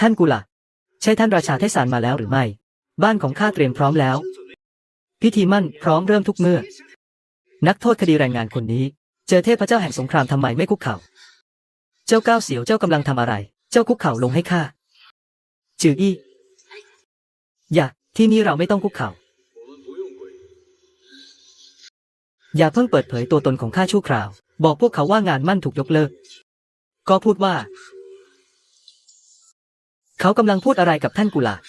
ท่านกุละใช่ท่านราชาเทศานมาแล้วหรือไม่ บ้านของข้าเตรียมพร้อมแล้ว พิธีมั่นพร้อมเริ่มทุกเมื่อ นักโทษคดีแรงงานคนนี้ เจอเทพเจ้าแห่งสงครามทำไมไม่คุกเข่า เจ้าก้าวเสียวเจ้ากำลังทำอะไร เจ้าคุกเข่าลงให้ข้าจืออี้อย่าที่นี่เราไม่ต้องคุกเข่าอย่าเพิ่งเปิดเผยตัวตนของข้าชั่วคราว บอกพวกเขาว่างานมั่นถูกยกเลิก ก็พูดว่า เขากำลังพูดอะไรกับท่านกุหลาบ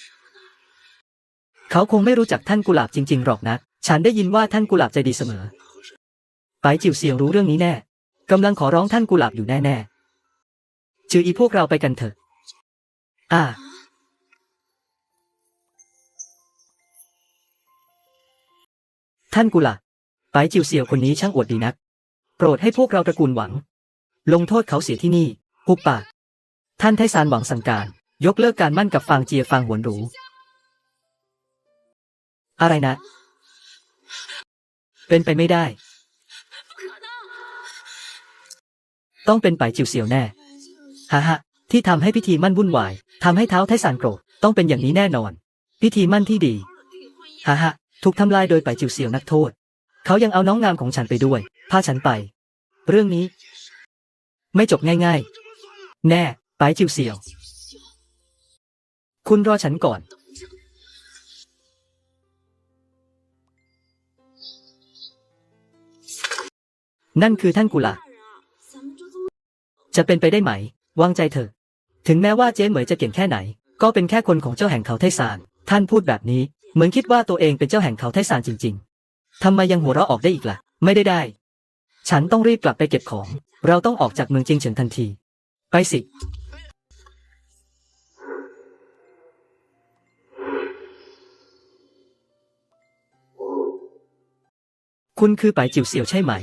เขาคงไม่รู้จักท่านกุหลาบจริง ๆ หรอกนะ ฉันได้ยินว่าท่านกุหลาบใจดีเสมอ ไปจิวเสียงรู้เรื่องนี้แน่ กำลังขอร้องท่านกุหลาบอยู่แน่ๆจืออีพวกเราไปกันเถอะ อ่า ท่านกุหลาบไปจิวเสี่ยวคนนี้ช่างอวดดีนัก โปรดให้พวกเราตระกูลหวัง ลงโทษเขาเสียที่นี่ หุบปาก ท่านไทซานหวังสั่งการ ยกเลิกการมั่นกับฟางเจียฟางหวนหรู อะไรนะ เป็นไปไม่ได้ ต้องเป็นไปจิวเสี่ยวแน่ฮ่าฮะที่ทำให้พิธีมั่นวุ่นวายทำให้เท้าไทซานโกรธต้องเป็นอย่างนี้แน่นอน พิธีมั่นที่ดีฮ่าฮะถูกทำลายโดยไปจิวเสี่ยวนักโทษ เขายังเอาน้องงามของฉันไปด้วยพาฉันไป เรื่องนี้ ไม่จบง่าย ๆ แน่ ไปจิวเสี่ยว คุณรอฉันก่อน นั่นคือท่านกุลาบจะเป็นไปได้ไหม วางใจเถอะ ถึงแม้ว่าเจ๊เหมยจะเก่งแค่ไหน ก็เป็นแค่คนของเจ้าแห่งเขาไทซาน ท่านพูดแบบนี้ เหมือนคิดว่าตัวเองเป็นเจ้าแห่งเขาไทซานจริง ๆ ทำไมยังหัวเราะออกได้อีกล่ะ ไม่ได้ได้ ฉันต้องรีบกลับไปเก็บของ เราต้องออกจากเมืองจิงเฉิงทันที ไปสิ คุณคือไปจิ๋วเสี่ยวใช่ไหม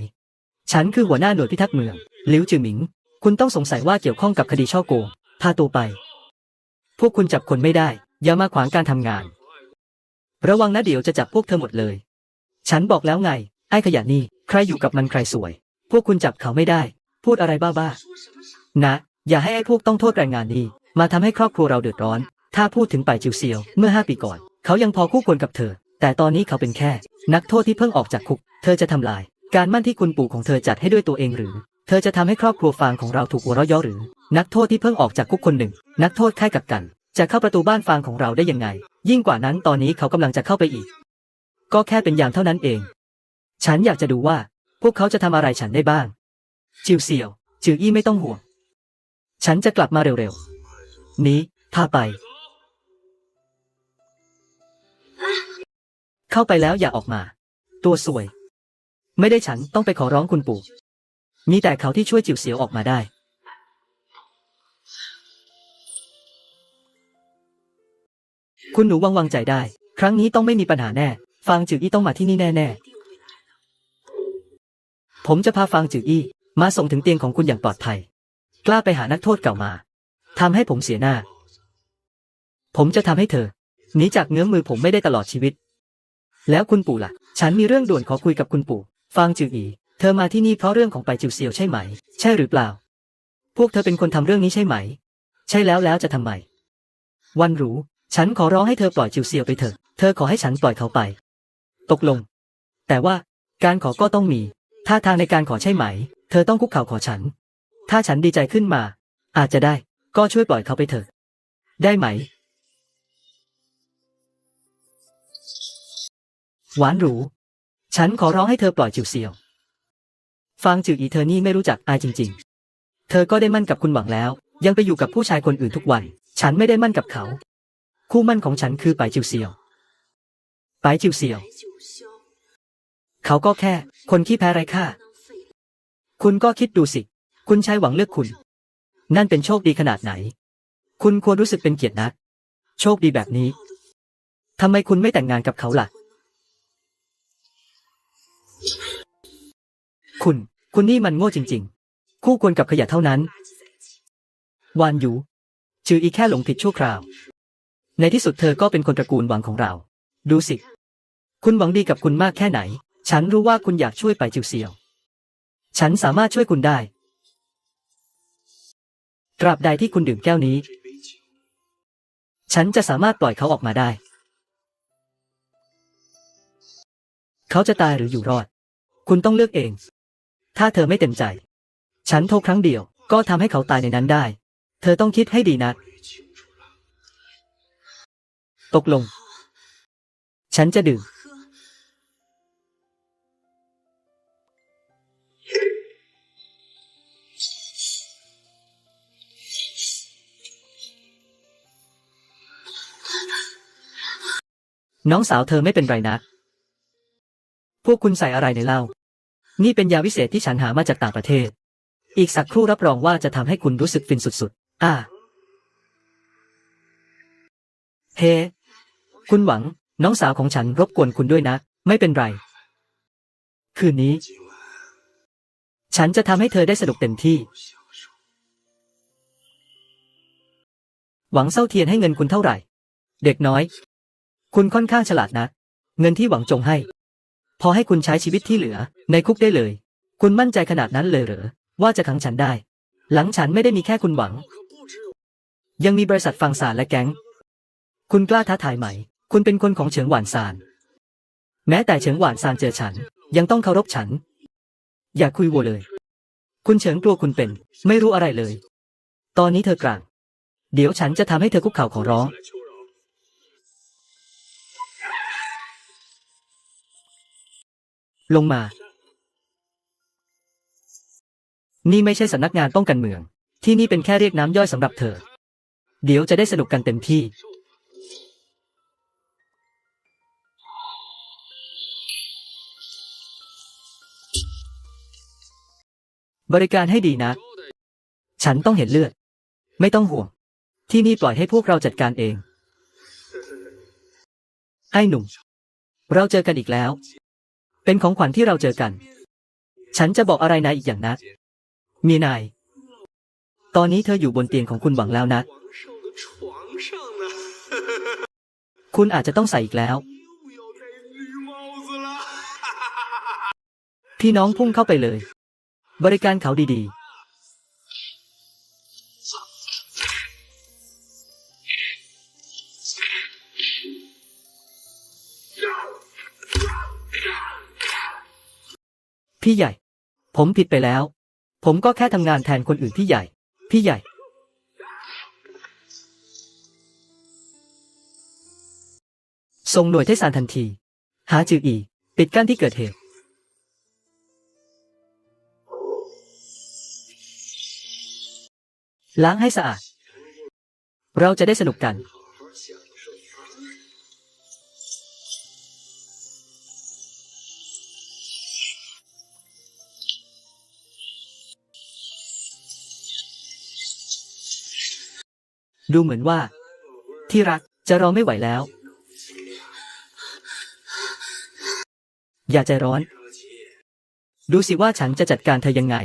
ฉันคือหัวหน้าหน่วยพิทักษ์เมืองหลิวจือหมิง คุณต้องสงสัยว่าเกี่ยวข้องกับคดีช่อโกง พาตัวไป พวกคุณจับคนไม่ได้ อย่ามาขวางการทำงาน ระวังนะเดี๋ยวจะจับพวกเธอหมดเลย ฉันบอกแล้วไง ไอ้ขยะนี่ ใครอยู่กับมันใครสวย พวกคุณจับเขาไม่ได้ พูดอะไรบ้าๆ นะ อย่าให้ไอ้พวกต้องโทษแรงงานนี้มาทำให้ครอบครัวเราเดือดร้อน ถ้าพูดถึงป่ายจิวเซียว เมื่อห้าปีก่อน เขายังพอคู่ควรกับเธอ แต่ตอนนี้เขาเป็นแค่ นักโทษที่เพิ่งออกจากคุก เธอจะทำลาย การมั่นที่คุณปู่ของเธอจัดให้ด้วยตัวเองหรือ เธอจะทำให้ครอบครัวฟางของเราถูกหัวเราะย่อหรือ นักโทษที่เพิ่งออกจากคุกคนหนึ่ง นักโทษค่ายกักกัน จะเข้าประตูบ้านฟางของเราได้ยังไง ยิ่งกว่านั้นตอนนี้เขากำลังจะเข้าไปอีก ก็แค่เป็นอย่ามเท่านั้นเอง ฉันอยากจะดูว่า พวกเขาจะทำอะไรฉันได้บ้าง จิวเสี่ยว จืออี้ไม่ต้องห่วง ฉันจะกลับมาเร็วๆ นี้พาไป เข้าไปแล้วอย่าออกมา ตัวสวย ไม่ได้ฉันต้องไปขอร้องคุณปู่ มีแต่เขาที่ช่วยจิ๋วเสียวออกมาได้ คุณหนูวางวางใจได้ ครั้งนี้ต้องไม่มีปัญหาแน่ ฟางจืออี้ต้องมาที่นี่แน่ๆ ผมจะพาฟางจืออี้มาส่งถึงเตียงของคุณอย่างปลอดภัย กล้าไปหานักโทษเก่ามาทำให้ผมเสียหน้า ผมจะทำให้เธอหนีจากเงื้อมือผมไม่ได้ตลอดชีวิต แล้วคุณปู่ล่ะ ฉันมีเรื่องด่วนขอคุยกับคุณปู่ ฟางจืออี เธอมาที่นี่เพราะเรื่องของไปจิวเซียวใช่ไหม ใช่หรือเปล่า พวกเธอเป็นคนทำเรื่องนี้ใช่ไหม ใช่แล้วแล้วจะทำไม วันรู้ ฉันขอร้องให้เธอปล่อยจิวเซียวไปเถอะ เธอขอให้ฉันปล่อยเขาไป ตกลง แต่ว่าการขอก็ต้องมี ท่าทางในการขอใช่ไหม เธอต้องคุกเข่าขอฉัน ถ้าฉันดีใจขึ้นมา อาจจะได้ ก็ช่วยปล่อยเขาไปเถอะ ได้ไหม หวานหรู ฉันขอร้องให้เธอปล่อยจิวเซียว ฟังจืออีเธอนี่ไม่รู้จักอายจริง ๆ เธอก็ได้มั่นกับคุณหวังแล้ว ยังไปอยู่กับผู้ชายคนอื่นทุกวัน ฉันไม่ได้มั่นกับเขา คู่มั่นของฉันคือไปจิวเซียว ไปจิวเซียว เขาก็แค่ คนขี้แพ้ไร้ค่า คุณก็คิดดูสิ คุณชายหวังเลือกคุณ นั่นเป็นโชคดีขนาดไหน คุณควรรู้สึกเป็นเกียรตินัก โชคดีแบบนี้ทำไมคุณไม่แต่งงานกับเขาล่ะ คุณ คุณนี่มันโง่จริง ๆ คู่ควรกับขยะเท่านั้น วานยูจืออีแค่หลงผิดชั่วคราว ในที่สุดเธอก็เป็นคนตระกูลหวังของเรา ดูสิ คุณหวังดีกับคุณมากแค่ไหน ฉันรู้ว่าคุณอยากช่วยไปจิวเซียว ฉันสามารถช่วยคุณได้ ตราบใดที่คุณดื่มแก้วนี้ ฉันจะสามารถปล่อยเขาออกมาได้ เขาจะตายหรืออยู่รอด คุณต้องเลือกเอง ถ้าเธอไม่เต็มใจ ฉันโทรครั้งเดียว ก็ทำให้เขาตายในนั้นได้ เธอต้องคิดให้ดีนะ ตกลง ฉันจะดื่ม น้องสาวเธอไม่เป็นไรนะ พวกคุณใส่อะไรในเหล้า นี่เป็นยาวิเศษที่ฉันหามาจากต่างประเทศ อีกสักครู่รับรองว่าจะทำให้คุณรู้สึกฟินสุดๆ อ่า เฮ้ คุณหวัง น้องสาวของฉันรบกวนคุณด้วยนะ ไม่เป็นไร คืนนี้ ฉันจะทำให้เธอได้สนุกเต็มที่ หวังเศร้าเทียนให้เงินคุณเท่าไหร่ เด็กน้อย คุณค่อนข้างฉลาดนะ เงินที่หวังจงให้ พอให้คุณใช้ชีวิตที่เหลือ ในคุกได้เลย คุณมั่นใจขนาดนั้นเลยเหรอ ว่าจะขังฉันได้ หลังฉันไม่ได้มีแค่คุณหวัง ยังมีบริษัทฟังสารและแก๊ง คุณกล้าท้าทายไหม คุณเป็นคนของเฉิงหวานซาน แม้แต่เฉิงหวานซานเจอฉัน ยังต้องเคารพฉัน อย่าคุยโวเลย คุณเฉิงกลัวคุณเป็น ไม่รู้อะไรเลย ตอนนี้เธอกลาง เดี๋ยวฉันจะทำให้เธอคุกเข่าขอร้อง ลงมา นี่ไม่ใช่สำนักงานป้องกันเมือง ที่นี่เป็นแค่เรียกน้ำย่อยสำหรับเธอ เดี๋ยวจะได้สนุกกันเต็มที่ บริการให้ดีนะ ฉันต้องเห็นเลือด ไม่ต้องห่วง ที่นี่ปล่อยให้พวกเราจัดการเองไอ้หนุ่ม เราเจอกันอีกแล้ว เป็นของขวัญที่เราเจอกัน ฉันจะบอกอะไรนายอีกอย่างนัด มีนาย ตอนนี้เธออยู่บนเตียงของคุณหวังแล้วนัด คุณอาจจะต้องใส่อีกแล้ว พี่น้องพุ่งเข้าไปเลย บริการเขาดีๆ พี่ใหญ่ ผมผิดไปแล้ว ผมก็แค่ทำงานแทนคนอื่นที่ใหญ่ พี่ใหญ่ ส่งหน่วยเทศานทันที หาจืออี ปิดกั้นที่เกิดเหตุ ล้างให้สะอาด เราจะได้สนุกกัน ดูเหมือนว่า ที่รักจะรอไม่ไหวแล้ว อย่าใจร้อน ดูสิว่าฉันจะจัดการเธอยังไง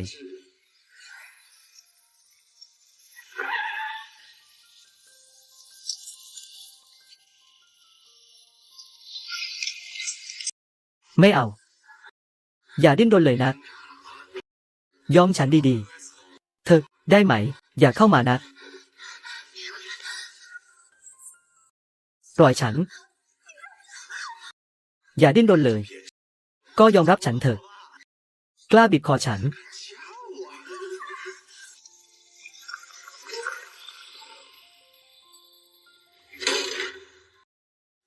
ไม่เอา อย่าดิ้นรนเลยนะ ยอมฉันดีๆ เธอได้ไหม อย่าเข้ามานะ ปล่อยฉัน อย่าดิ้นรนเลย ก็ยอมรับฉันเถอะ กล้าบีบคอฉัน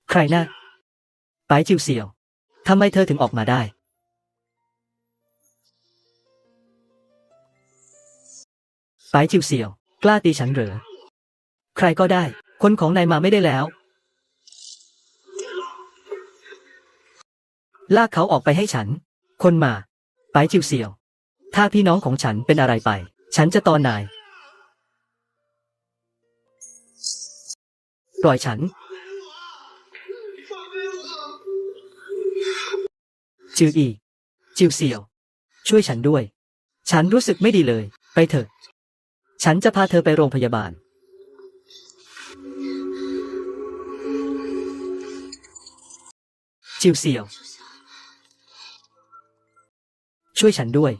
ใครนะไปจิวเสี่ยวทำไมเธอถึงออกมาได้ ไปจิวเสี่ยว กล้าตีฉันเหรอ ใครก็ได้ คนของนายมาไม่ได้แล้ว ลากเขาออกไปให้ฉัน คนมา ไปจิวเสี่ยว ถ้าพี่น้องของฉันเป็นอะไรไป ฉันจะตอนนาย ปล่อยฉันจืออี จิวเสี่ยว ช่วยฉันด้วย ฉันรู้สึกไม่ดีเลย ไปเถอะ ฉันจะพาเธอไปโรงพยาบาล จิวเสี่ยว ช่วยฉันด้วย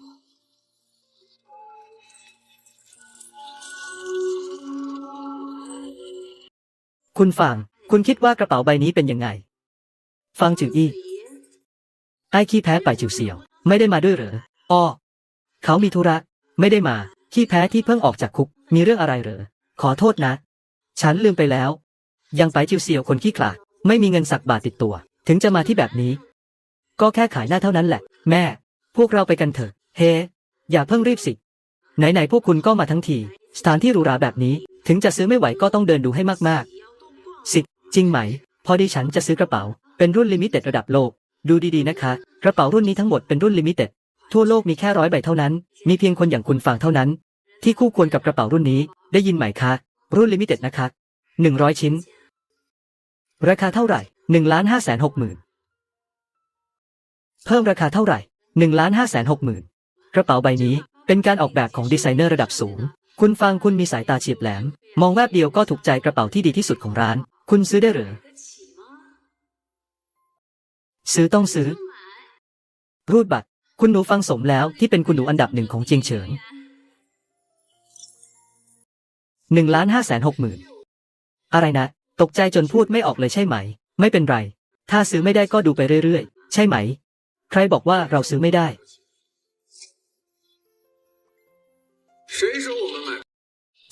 คุณฟังคุณคิดว่ากระเป๋าใบนี้เป็นยังไง ฟังจืออี้ไอ้ขี้แพ้ไปจิวเสี่ยว ไม่ได้มาด้วยเหรออ้อเขามีธุระ ไม่ได้มา ขี้แพ้ที่เพิ่งออกจากคุก มีเรื่องอะไรเหรอ ขอโทษนะ ฉันลืมไปแล้ว ยังไปจิวเสี่ยวคนขี้ขลาด ไม่มีเงินสักบาทติดตัว ถึงจะมาที่แบบนี้ ก็แค่ขายหน้าเท่านั้นแหละ แม่ พวกเราไปกันเถอะ เฮอย่าเพิ่งรีบสิ ไหนๆพวกคุณก็มาทั้งที สถานที่หรูหราแบบนี้ ถึงจะซื้อไม่ไหวก็ต้องเดินดูให้มากๆ สิ จริงไหม พอดีฉันจะซื้อกระเป๋า เป็นรุ่นลิมิเต็ดระดับโลก ดูดีๆนะคะ กระเป๋ารุ่นนี้ทั้งหมดเป็นรุ่นลิมิเต็ด ทั่วโลกมีแค่ร้อยใบเท่านั้น มีเพียงคนอย่างคุณฟังเท่านั้น ที่คู่ควรกับกระเป๋ารุ่นนี้ ได้ยินไหมคะ รุ่นลิมิเต็ดนะคะหนึ่งร้อยชิ้น ราคาเท่าไหร่หนึ่งล้านห้าแสนหกหมื่นเพิ่มราคาเท่าไหร่ หนึ่งล้านห้าแสนหกหมื่นกระเป๋าใบนี้เป็นการออกแบบของดีไซเนอร์ระดับสูง คุณฟังคุณมีสายตาเฉียบแหลม มองแวบเดียวก็ถูกใจกระเป๋าที่ดีที่สุดของร้าน คุณซื้อได้หรือ ซื้อต้องซื้อ รูดบัตร คุณหนูฟังสมแล้วที่เป็นคุณหนูอันดับหนึ่งของเจียงเฉิงหนึ่งล้านห้าแสนหกหมื่นอะไรนะ ตกใจจนพูดไม่ออกเลยใช่ไหม ไม่เป็นไร ถ้าซื้อไม่ได้ก็ดูไปเรื่อยๆ ใช่ไหม ใครบอกว่าเราซื้อไม่ได้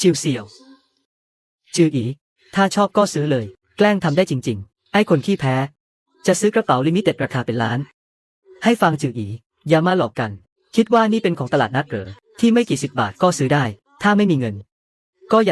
จิวเสี่ยว จืออี ถ้าชอบก็ซื้อเลย แกล้งทำได้จริง ๆ ไอ้คนขี้แพ้ จะซื้อกระเป๋าลิมิเต็ดราคาเป็นล้าน ให้ฟังจืออี อย่ามาหลอกกัน คิดว่านี่เป็นของตลาดนัดเหรอ ที่ไม่กี่สิบบาทก็ซื้อได้ ถ้าไม่มีเงิน ก็อย่า